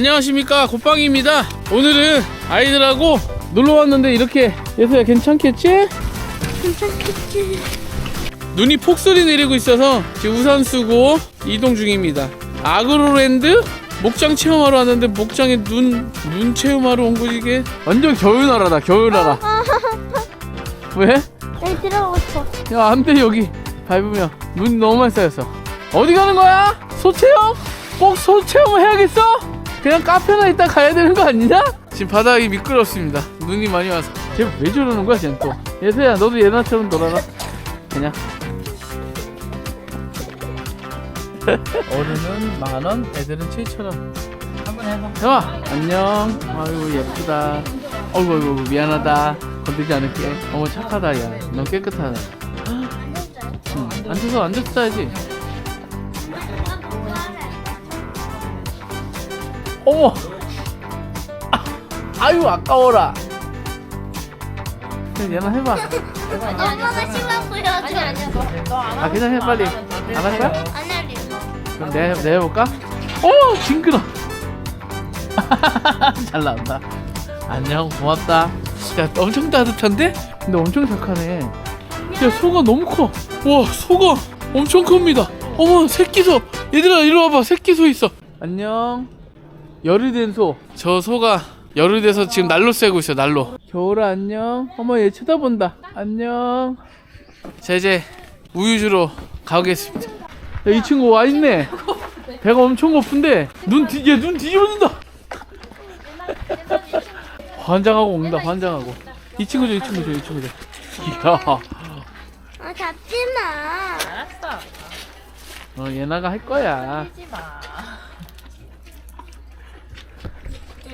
안녕하십니까 곱빵입니다 오늘은 아이들하고 놀러 왔는데 이렇게 예서야 괜찮겠지? 괜찮겠지. 눈이 폭설이 내리고 있어서 지금 우산 쓰고 이동 중입니다 아그로랜드 목장 체험하러 왔는데 목장에 눈, 눈 체험하러 온 거지 이게 완전 겨울나라다 겨울나라 왜? 내 들어가고 싶어. 야 안돼 여기 밟으면 눈이 너무 많이 쌓였어 어디 가는 거야? 소체험? 꼭 소체험을 해야겠어? 그냥 카페나 있다 가야 되는 거 아니냐? 지금 바닥이 미끄럽습니다. 눈이 많이 와서. 쟤 왜 저러는 거야 쟤는 또? 예서야 너도 예나처럼 놀아라. 그냥. 어른은 만 원 애들은 7천 원. 한번 해봐. 해봐. 안녕. 아유 예쁘다. 어이구 어이구 어이구, 미안하다. 건들지 않을게. 어머 착하다 야 너 깨끗하다 응, 앉아서 앉아서 자야지 어머. 아, 아유 아까워라. 얘나 해봐. 엄마가 시간 보여줘. 아니 아니. 아 그냥 해 빨리. 안 할 거야? 안 할래. 그럼 내가, 내가 해볼까? 오 징그러. 잘 나온다. 안녕 고맙다. 야 엄청 따뜻한데? 근데 엄청 착하네. 야 소가 너무 커와 소가 엄청 큽니다. 어머 새끼소. 얘들아 이리 와봐. 새끼소 있어. 안녕 열이 된 소 저 소가 열이 돼서 지금 난로 쐬고 있어 난로 겨울아 안녕 어머 얘 쳐다본다 안녕 자 이제 우유 주러 가겠습니다 야, 이 친구 와 있네. 배가 엄청 고픈데 눈 뒤, 얘눈 뒤집어진다. 환장하고 온다. 환장하고. 이 친구죠, 이 친구죠, 이 친구죠. 이야, 아 잡지 마. 알았어. 어 얘나가 할 거야. 하지 마.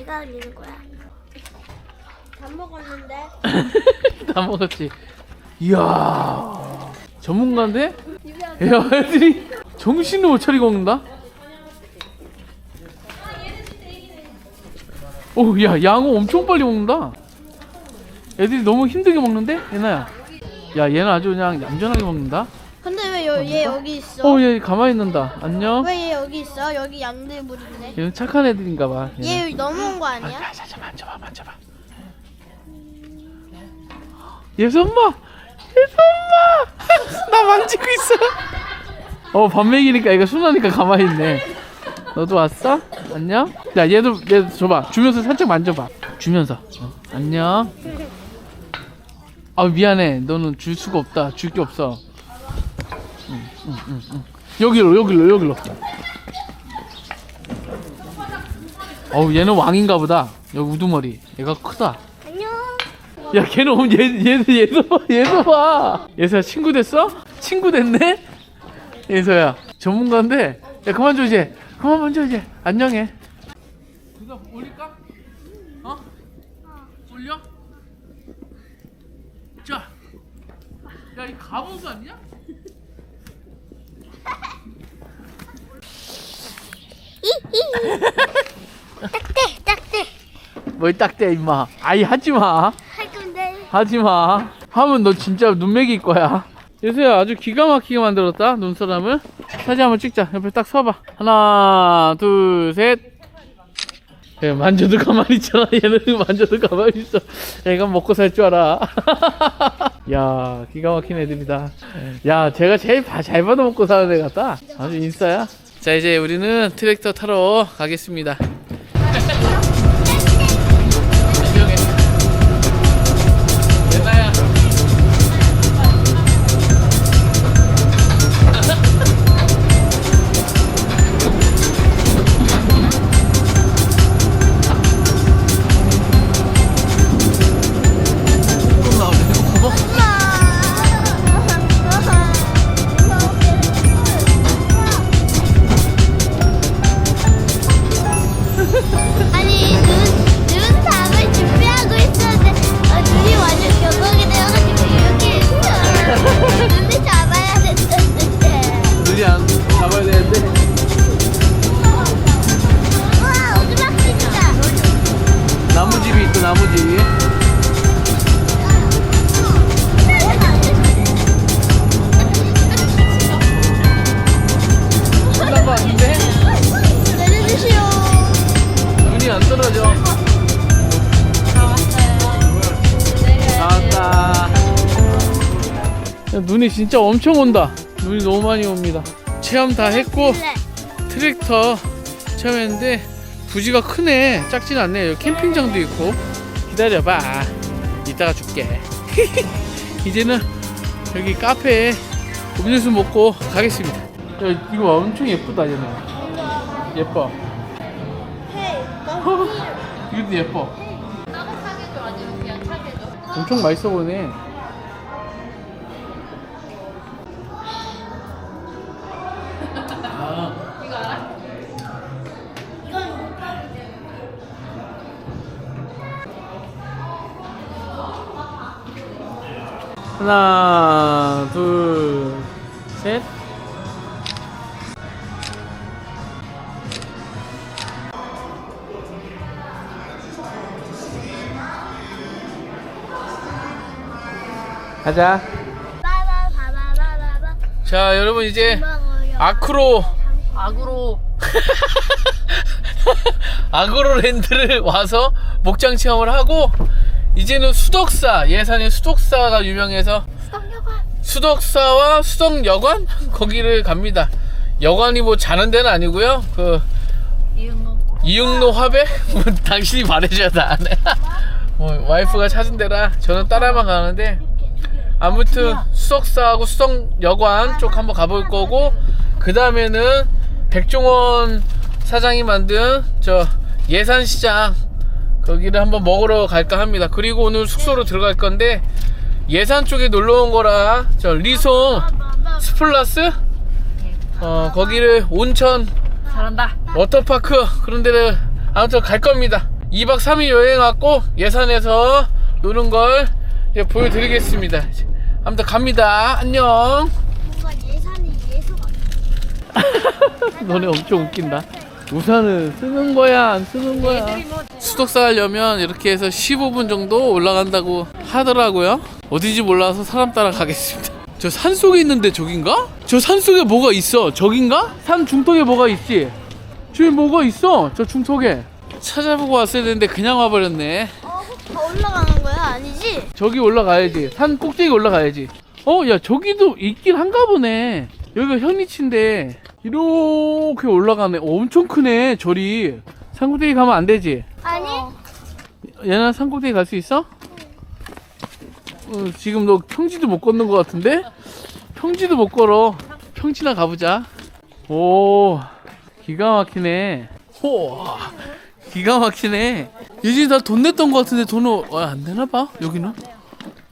내가 올리는 거야. 밥 먹었는데. 다 먹었지. 이야, 전문가인데? 야, 애들이 정신을 못 차리고 먹는다. 오, 야, 양호 엄청 빨리 먹는다. 애들이 너무 힘들게 먹는데, 얘나야. 야, 얘는 아주 그냥 얌전하게 먹는다. 근데 왜얘 여기 있어? 어, 얘 가만히 있는다. 안녕. 왜 얘 여기 있어? 여기 양들 물인데. 얘는 착한 애들인가 봐. 얘 넘어온 거 아니야? 자, 자, 자, 만져봐, 만져봐. 예수 엄마, 예수 엄마, 나 만지고 있어. 어, 밥 먹이니까 얘가 순하니까 가만히 있네. 너도 왔어? 안녕? 야, 얘도 얘도 줘봐. 주면서 살짝 만져봐. 주면서. 어, 안녕. 아 미안해. 너는 줄 수가 없다. 줄 게 없어. 응, 응, 응, 응. 여기로, 여기로, 여기로. 어우 얘는 왕인가 보다 여기 우두머리 얘가 크다 안녕. 야 걔는 오면 얘, 얘, 얘도 봐 얘도 봐 예서야 친구 됐어? 친구 됐네? 예서야 전문가인데 야 그만 줘 이제 그만 만져 이제 안녕해 누가 올릴까? 어? 올려? 자야이 가본수 아니야? 딱대 딱대. 뭘 딱대 임마? 아이 하지 마. 할 건데. 하지 마. 하면 너 진짜 눈매기일 거야. 예수야 아주 기가 막히게 만들었다 눈사람을. 사진 한번 찍자. 옆에 딱 서봐. 하나 둘셋. 야, 만져도 가만히 있잖아. 얘는 만져도 가만히 있어. 얘가 먹고 살 줄 알아. 야 기가 막힌 애들이다. 야 제가 제일 바- 잘 받아먹고 사는 애 같다. 아주 인싸야 자 이제 우리는 트랙터 타러 가겠습니다 눈이 진짜 엄청 온다. 눈이 너무 많이 옵니다. 체험 다 했고 네. 트랙터 체험했는데 부지가 크네. 작진 않네. 여기 캠핑장도 있고. 기다려봐. 이따가 줄게. 이제는 여기 카페에 음료수 먹고 가겠습니다. 야, 이거 엄청 예쁘다, 얘네. 예뻐. 이것도 예뻐. 엄청 맛있어 보이네. 하나, 둘, 셋. 가자. 자, 여러분 이제. 아크로 악으로 아그로랜드를 와서 목장 체험을 하고 이제는 수덕사 예산의 수덕사가 유명해서 수덕여관. 수덕사와 수덕여관 거기를 갑니다. 여관이 뭐 자는 데는 아니고요. 그 이응로 화백 뭐 당신이 말해줘야 다안 해. 뭐 와이프가 찾은 데라 저는 따라만 가는데 아무튼 수덕사하고 수덕여관 쪽 한번 가볼 거고 그 다음에는 백종원 사장이 만든 저 예산시장 거기를 한번 먹으러 갈까 합니다. 그리고 오늘 숙소로 들어갈 건데 예산 쪽에 놀러 온 거라 저 리송 스플라스 어 거기를 온천 잘한다 워터파크 그런 데를 아무튼 갈 겁니다. 2박 3일 여행 왔고 예산에서 노는 걸 이제 보여드리겠습니다. 아무튼 갑니다. 안녕. 뭔가 예산이 예수가. 너네 엄청 웃긴다. 우산을 쓰는 거야, 안 쓰는 거야? 수덕사 하려면 이렇게 해서 15분 정도 올라간다고 하더라고요. 어디지 몰라서 사람 따라 가겠습니다. 저 산 속에 있는데 저긴가? 저 산 속에 뭐가 있어? 저긴가? 산 중턱에 뭐가 있지? 저기 뭐가 있어? 저 중턱에. 찾아보고 왔어야 되는데 그냥 와버렸네. 어, 더 올라가는 거야? 아니지? 저기 올라가야지. 산 꼭대기 올라가야지. 어, 야, 저기도 있긴 한가 보네. 여기가 현이치인데, 이렇게 올라가네. 어, 엄청 크네, 절이. 산 꼭대기 가면 안 되지? 아니? 얘나 산 꼭대기 갈 수 있어? 어, 지금 너 평지도 못 걷는 것 같은데? 평지도 못 걸어. 평지나 가보자. 오, 기가 막히네. 호, 기가 막히네. 예전에 다돈 냈던 것 같은데 돈은 어, 안 내나 봐? 여기는?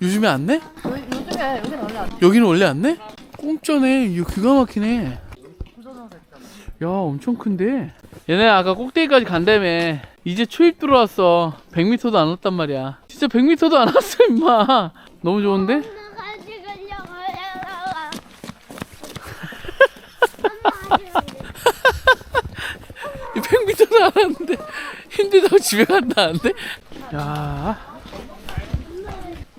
요즘에 안 내? 요, 요즘에 여긴 원래 안 여기는 원래 안 내? 공짜네. 이거 기가 막히네. 야, 엄청 큰데? 얘네 아까 꼭대기까지 간다며. 이제 초입 들어왔어. 100m도 안 왔단 말이야. 진짜 100m도 안 왔어, 임마. 너무 좋은데? 같이 가려고 이 100m도 안 왔는데 힘들다고 집에 간다는데? 야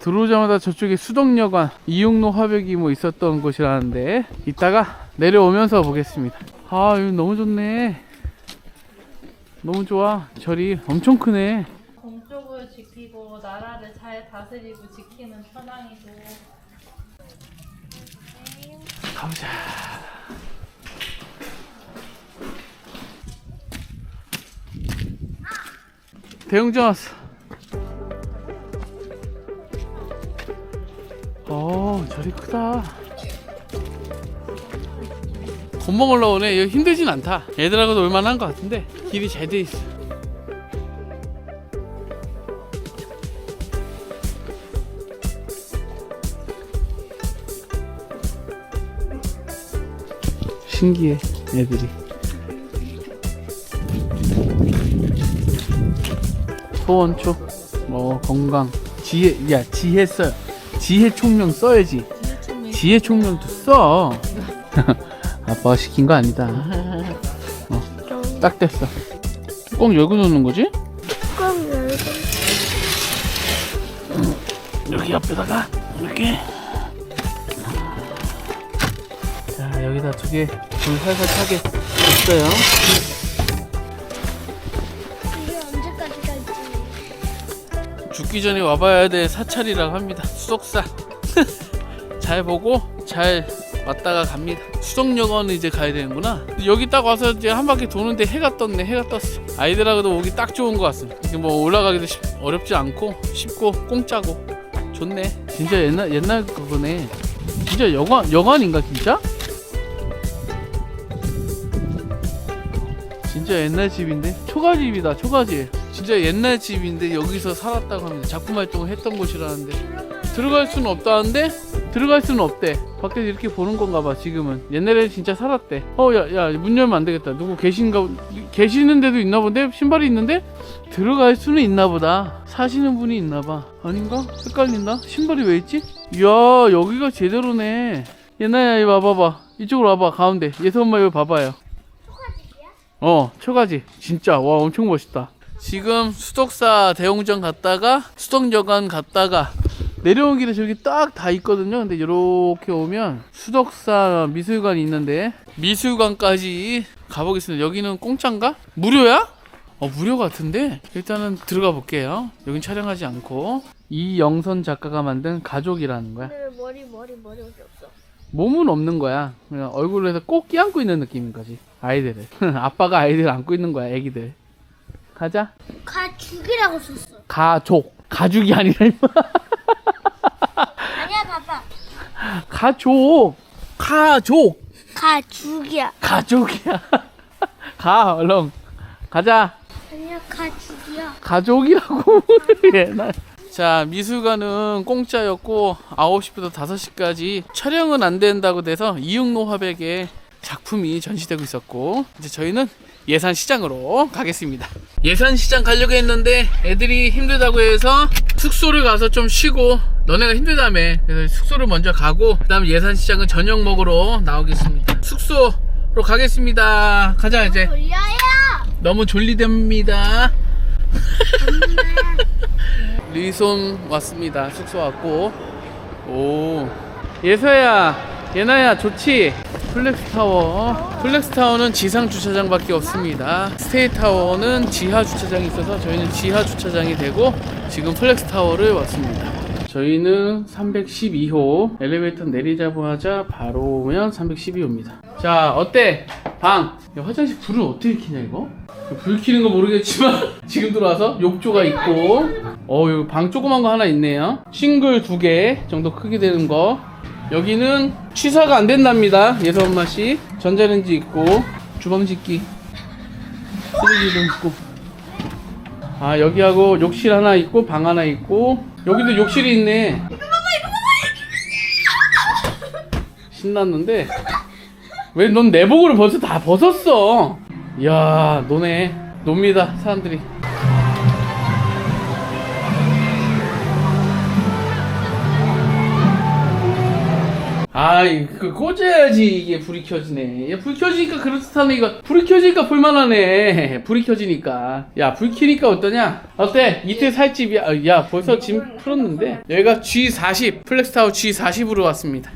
들어오자마자 저쪽에 수덕여관 이용로 화백이 뭐 있었던 곳이라는데 이따가 내려오면서 보겠습니다. 아 여기 너무 좋네. 너무 좋아. 절이 엄청 크네. 동쪽을 지키고 나라를 잘 다스리고 지키는 천황이고. 가보자. 대웅전 왔어 어 저리 크다 곤봉 올라오네. 여기 힘들진 않다. 얘들하고 놀만한 것 같은데 길이 잘 돼 있어. 신기해 애들이. 소원초. 뭐 건강. 지혜 야 지혜 써 지혜 총명 써야지 지혜 총명도 써. 아빠가 시킨 거 아니다. 어, 딱 됐어. 꼭 열고 놓는 거지? 뚜껑 열고. 여기 옆에다가 이렇게. 자 여기다 두 개 불 살살 타게. 됐어요? 이게 언제까지 갈지. 죽기 전에 와봐야 될 사찰이라고 합니다. 수덕사 잘 보고 잘 왔다가 갑니다. 수덕여관은 이제 가야 되는구나. 여기 딱 와서 이제 한 바퀴 도는데 해가 떴네. 해가 떴어. 아이들하고도 오기 딱 좋은 것 같습니다. 이게 뭐 올라가기도 쉽- 어렵지 않고 쉽고 공짜고 좋네. 진짜 옛날 옛날 그거네. 진짜 여관 여관인가 진짜? 진짜 옛날 집인데 초가집이다 초가집. 진짜 옛날 집인데 여기서 살았다고 합니다. 작품 활동을 했던 곳이라는데 들어갈 수는 없다는데 들어갈 수는 없대. 밖에서 이렇게 보는 건가 봐 지금은. 옛날에 진짜 살았대. 어 야 야 문 열면 안 되겠다. 누구 계신가 계시는 데도 있나 본데 신발이 있는데 들어갈 수는 있나 보다. 사시는 분이 있나 봐. 아닌가? 헷갈린다. 신발이 왜 있지? 이야 여기가 제대로네. 옛날에 와봐봐. 이쪽으로 와봐 가운데. 예수 엄마 이거 봐봐요. 어 초가지 진짜 와 엄청 멋있다. 지금 수덕사 대웅전 갔다가 수덕여관 갔다가 내려온 길에 저기 딱 다 있거든요. 근데 이렇게 오면 수덕사 미술관이 있는데 미술관까지 가보겠습니다. 여기는 공짜인가? 무료야? 어 무료 같은데 일단은 들어가 볼게요. 여긴 촬영하지 않고 이영선 작가가 만든 가족이라는 거야. 근데 머리 머리 머리 어디 없어? 몸은 없는 거야. 그냥 얼굴로 해서 꼭 끼안고 있는 느낌인 거지. 아이들을. 아빠가 아이들 안고 있는 거야. 애기들. 가자. 가 죽이라고 썼어. 가족. 가죽이 아니라 임마. 가족. 가족. 가죽이야. 가족이야. 가 얼른. 가자. 아니야 가죽이야. 가족이라고. 옛날. 자 미술관은 공짜였고 9시부터 5시까지 촬영은 안 된다고 돼서 이응로 화백에 작품이 전시되고 있었고 이제 저희는 예산 시장으로 가겠습니다 예산 시장 가려고 했는데 애들이 힘들다고 해서 숙소를 가서 좀 쉬고 너네가 힘들다며 그래서 숙소를 먼저 가고 그 다음에 예산시장은 저녁 먹으러 나오겠습니다 숙소로 가겠습니다 가자 이제 돌려야. 너무 졸리답니다. 리손 왔습니다. 숙소 왔고. 오. 예서야, 예나야, 좋지? 플렉스 타워. 플렉스 타워는 지상 주차장밖에 없습니다. 스테이 타워는 지하 주차장이 있어서 저희는 지하 주차장이 되고 지금 플렉스 타워를 왔습니다. 저희는 312호 엘리베이터 내리자마자 바로 오면 312호입니다. 자, 어때? 방. 야, 화장실 불을 어떻게 켜냐 이거? 불 켜는 거 모르겠지만 지금 들어와서 욕조가 있고 어 여기 방 조그만 거 하나 있네요 싱글 두 개 정도 크게 되는 거 여기는 취사가 안 된답니다 예서 엄마 씨 전자레인지 있고 주방 짓기 쓰레기도 있고 아 여기하고 욕실 하나 있고 방 하나 있고 여기도 욕실이 있네. 신났는데? 왜 넌 내복을 벌써 다 벗었어? 이야 노네. 놉니다 사람들이 아이 그 꽂아야지 이게 불이 켜지네 야, 불 켜지니까 그렇다네 이거 불이 켜지니까 볼만하네 불이 켜지니까 야 불 켜니까 어떠냐 어때 이틀 살집이야 어, 야 벌써 짐 풀었는데 여기가 G40 플렉스타워 G40으로 왔습니다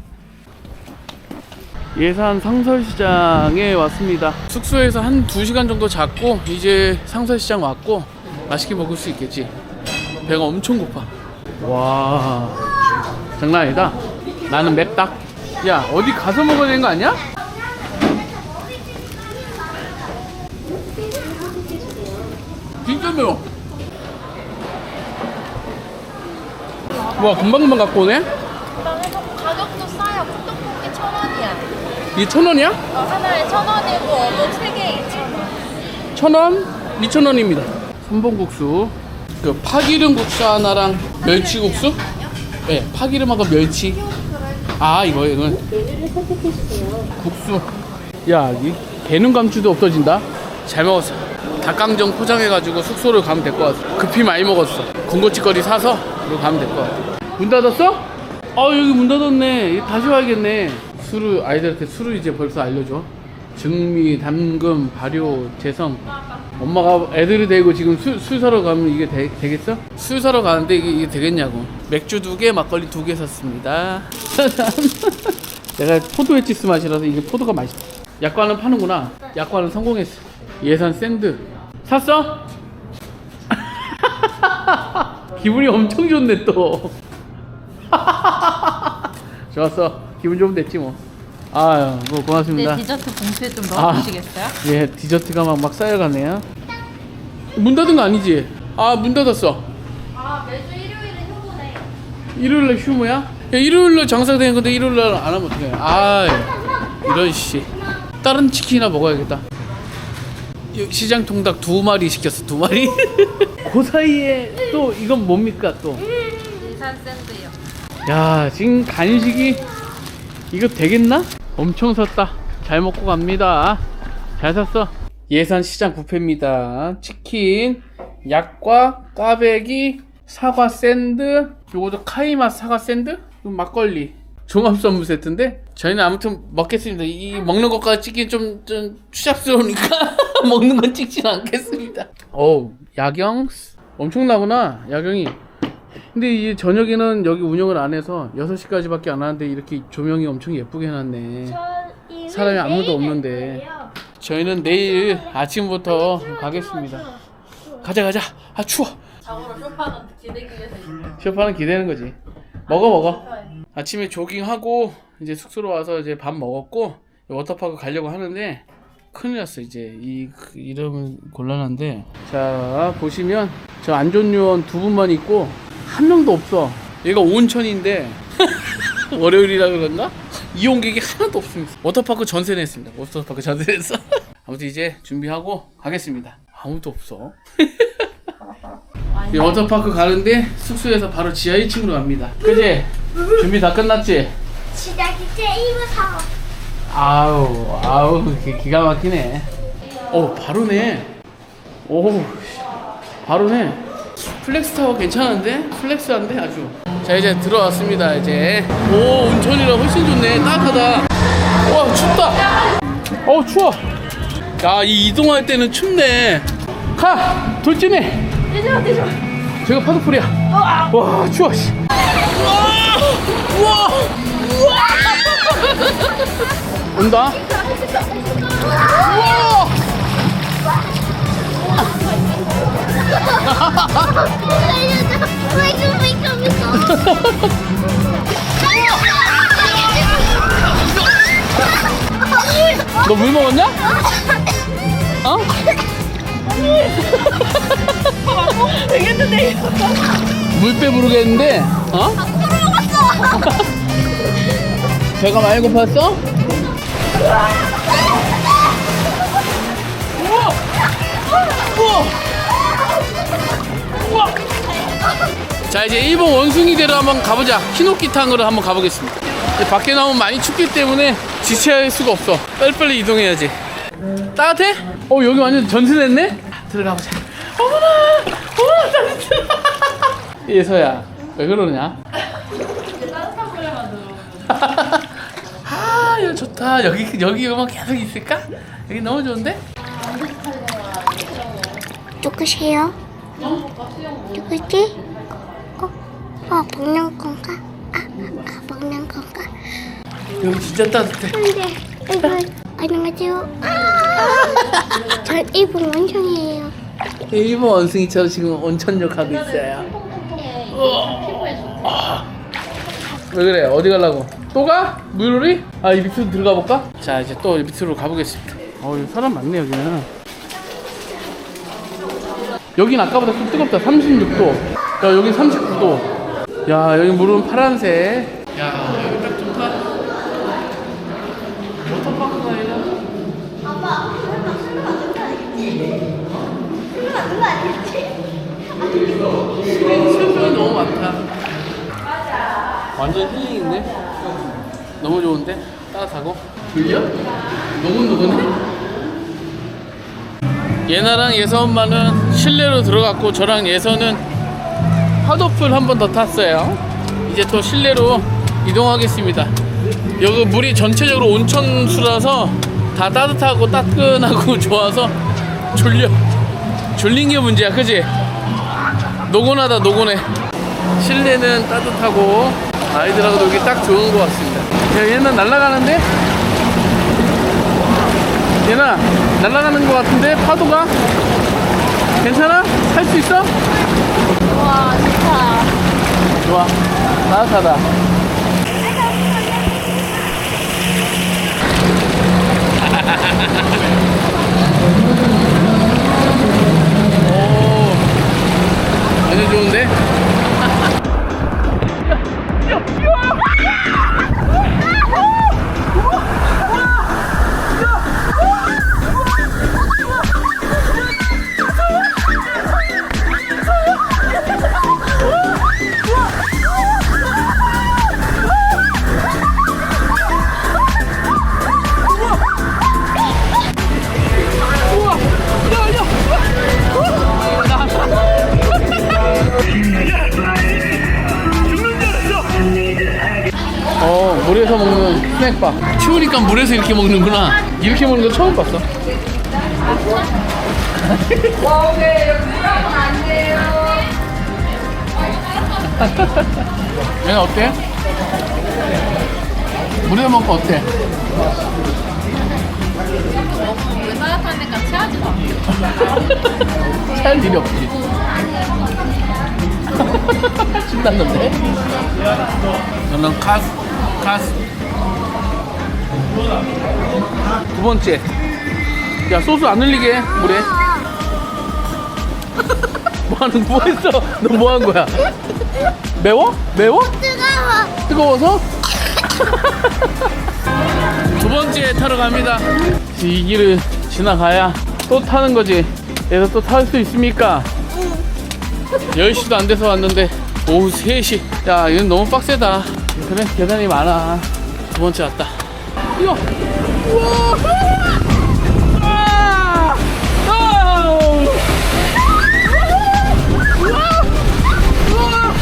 예산 상설시장에 왔습니다. 숙소에서 한 2시간 정도 잤고 이제 상설시장 왔고 맛있게 먹을 수 있겠지. 배가 엄청 고파. 와 장난 아니다. 나는 맵다. 야 어디 가서 먹어야 되는 거 아니야? 진짜 매워. 와 금방금방 갖고 오네. 그다음에 가격도 싸요. 푸떡볶이 천 원이야. 이게 천 원이야? 어, 하나에 천 원이고 어묵 세 개에 이천 원. 천 원, 이천 원입니다. 삼봉국수, 그 파기름 국수 하나랑 멸치국수? 네, 파기름하고 멸치. 아 이거 이건 국수. 야, 이 개는 감추도 없어진다. 잘 먹었어. 닭강정 포장해가지고 숙소를 가면 될 것 같아. 급히 많이 먹었어. 군것질거리 사서 그리고 가면 될 것 같아. 문 닫았어? 아 여기 문 닫았네. 이거 다시 와야겠네. 술을 아이들한테 술을 이제 벌써 알려줘. 증미, 담금, 발효, 재성. 엄마가 애들이 데리고 지금 술, 술 사러 가면 이게 되, 되겠어? 술 사러 가는데 이게, 이게 되겠냐고. 맥주 두 개, 막걸리 두 개 샀습니다. 내가 포도 웨치스 맛이라서 이게 포도가 맛있다. 약관은 파는구나. 약관은 성공했어. 예산 샌드. 샀어? 기분이 엄청 좋네 또. 좋았어. 기분 좀 됐지 뭐. 아유, 뭐 고맙습니다. 네, 디저트 봉투에 좀 아. 넣어주시겠어요? 예, 디저트가 막, 막 쌓여가네요. 문 닫은 거 아니지? 아, 문 닫았어. 아 매주 일요일에 휴무네. 일요일날 휴무야? 야, 일요일날 장사되는 건데 일요일날 안 하면 어떡해. 아 이런 씨. 다른 치킨이나 먹어야겠다. 시장 통닭 두 마리 시켰어, 두 마리. 그 사이에 또 이건 뭡니까 또? 일산 샌드요. 야, 지금 간식이 이거 되겠나? 엄청 샀다. 잘 먹고 갑니다. 잘 샀어. 예산 시장 뷔페입니다. 치킨, 약과 까베기, 사과 샌드, 요것도 카이마 사과 샌드, 막걸리. 종합 선물 세트인데 저희는 아무튼 먹겠습니다. 이 먹는 것까지 찍긴 좀, 좀 추잡스러우니까 먹는 건 찍진 않겠습니다. 어우, 야경 엄청나구나. 야경이. 근데 이 저녁에는 여기 운영을 안 해서 6시까지밖에 안 하는데 이렇게 조명이 엄청 예쁘게 해놨네. 사람이 아무도 없는데. 저희는 내일 아침부터 가겠습니다. 가자 가자. 아 추워. 자고로 쇼파는 기대기 위해서 있어요. 쇼파는 기대는 거지. 먹어 먹어. 아침에 조깅하고 이제 숙소로 와서 이제 밥 먹었고 워터파크 가려고 하는데 큰일 났어 이제 이 그 이름은 곤란한데 자 보시면 저 안전 요원 두 분만 있고 한 명도 없어 얘가 온천인데 월요일이라 그런가 이용객이 하나도 없습니다 워터파크 전세 냈습니다 워터파크 전세 냈어 아무튼 이제 준비하고 가겠습니다 아무도 없어 이 워터파크 가는데 숙소에서 바로 지하 1층으로 갑니다. 그지? 준비 다 끝났지? 시작이 제이브 사고. 아우, 아우, 기, 기가 막히네. 어, 바로네. 오, 씨, 바로네. 플렉스 타워 괜찮은데? 플렉스한데 아주. 자, 이제 들어왔습니다, 이제. 오, 온천이라 훨씬 좋네. 따뜻하다. 와, 춥다. 어, 추워. 야, 이 이동할 때는 춥네. 가! 돌진해! 뛰죠 뛰죠. 제가 파도풀이야. 와, 추워, 씨. 우와! 우와! 온다. 우와! 너 물 먹었냐? 어? 되겠는데 물배 부르겠는데, 어? 배가 많이 고팠어? 우와! 우와! 자 이제 일본 원숭이대로 한번 가보자 히노키탕으로 한번 가보겠습니다 밖에 나오면 많이 춥기 때문에 지체할 수가 없어 빨리빨리 이동해야지 따뜻해? 어 여기 완전 전세됐네? 들어가보자 어머나 어머나 따뜻해 예서야 왜 그러냐? 아 이거 좋다 여기 여기만 계속 있을까? 여기 너무 좋은데? 누구세요? 누구지? 어, 어, 먹는 건가? 아, 아, 먹는 건가? 여기 진짜 따뜻해 근데 이거 안녕하세요. 아, 전 일본 원숭이에요. 일본 원숭이처럼 지금 온천욕 하고 있어요 아. 왜 그래 어디 가려고 또 가? 물놀이? 아 이 밑으로 들어가 볼까? 자 이제 또 밑으로 가보겠습니다 어 여기 사람 많네 여기는 여긴 아까보다 좀 뜨겁다 36도 야 여기 39도 야 여기 물은 파란색 야 여기 딱 좋다 워터파크 가야 수영장이 너무 많다. 완전 힐링인데? 너무 좋은데? 따뜻하고. 들려? 노곤노곤해? 예나랑 예서 엄마는 실내로 들어갔고 저랑 예서는 파도풀 한 번 더 탔어요. 이제 또 실내로 이동하겠습니다. 여기 물이 전체적으로 온천수라서 다 따뜻하고 따끈하고 좋아서 졸려. 졸린 게 문제야, 그지? 노곤하다 노곤해 실내는 따뜻하고 아이들하고 놀기 딱 좋은 것 같습니다 야 얘는 날아가는데? 얘나 날아가는 것 같은데 파도가 괜찮아? 할 수 있어? 좋아. 따뜻하다. 오. 완전 좋은데? 추우니까 물에서 이렇게 먹는구나. 이렇게 먹는 거 처음 봤어. 얘는 어때? 물에 먹고 어때? 왜 따뜻하니까 체하지도 않고. 살 일이 없지. 신났는데? 저는 카스, 카스. 두 번째. 야, 소스 안 흘리게, 물에. 뭐 하는, 뭐 했어? 너 뭐 한 거야? 매워? 매워? 뜨거워. 뜨거워서? 두 번째 타러 갑니다. 이 길을 지나가야 또 타는 거지. 그래서 또 탈 수 있습니까? 10시도 안 돼서 왔는데 오후 3시. 야, 이건 너무 빡세다. 그래, 계단이 많아. 두 번째 왔다. 이거. 우와! 아! 아우! 우와! 우와!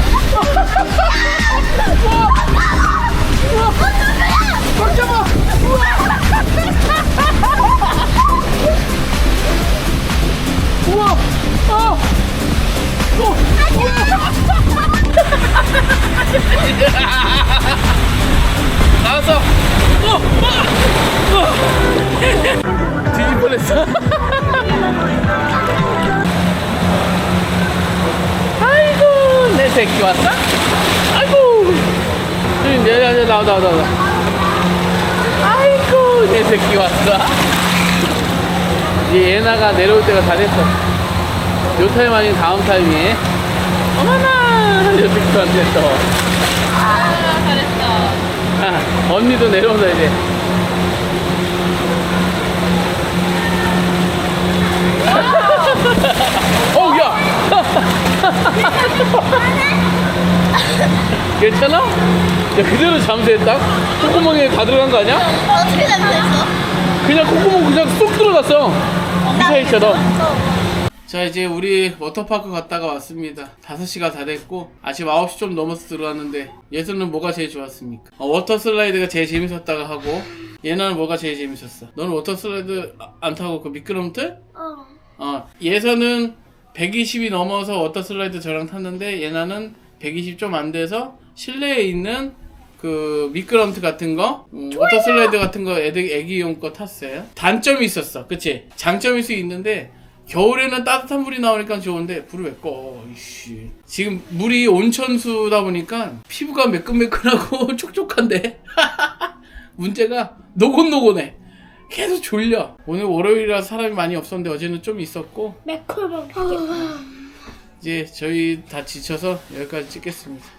꽉 잡아! 우와! 아! 어! 나왔어! 어! 어! 어! 뒤질 뻔했어. 아이고, 내 새끼 왔어? 아이고! 야, 야, 야, 나와, 나와, 나와. 아이고, 내 새끼 왔어. 이제 예나가 내려올 때가 다 됐어. 요 타임 아닌 다음 타임에. 어머나! 요 새끼 왔네, 또. 아, 언니도 내려온다, 이제. 어우, 야! 괜찮아? 야, 그대로 잠수했다? 콧구멍에 다 들어간 거 아니야? 어떻게 잘못했어? 그냥 콧구멍 그냥 쏙 들어갔어. 미사일처럼. 자, 이제 우리 워터파크 갔다가 왔습니다. 5시가 다 됐고, 아침 9시 좀 넘어서 들어왔는데, 예수는 뭐가 제일 좋았습니까? 어, 워터 슬라이드가 제일 재밌었다고 하고, 얘는 뭐가 제일 재밌었어? 너는 워터 슬라이드 아- 안 타고 그 미끄럼 틀? 어. 어, 예서는 120이 넘어서 워터 슬라이드 저랑 탔는데 얘나는 120 좀 안 돼서 실내에 있는 그 미끄럼틀 같은 거, 음, 워터 슬라이드 같은 거 애들 애기용 거 탔어요. 단점이 있었어, 그치? 장점일 수 있는데 겨울에는 따뜻한 물이 나오니까 좋은데 불을 왜 꺼? 이씨. 지금 물이 온천수다 보니까 피부가 매끈매끈하고 촉촉한데 문제가 노곤노곤해. 계속 졸려. 오늘 월요일이라 사람이 많이 없었는데 어제는 좀 있었고 매콤한 이제 저희 다 지쳐서 여기까지 찍겠습니다.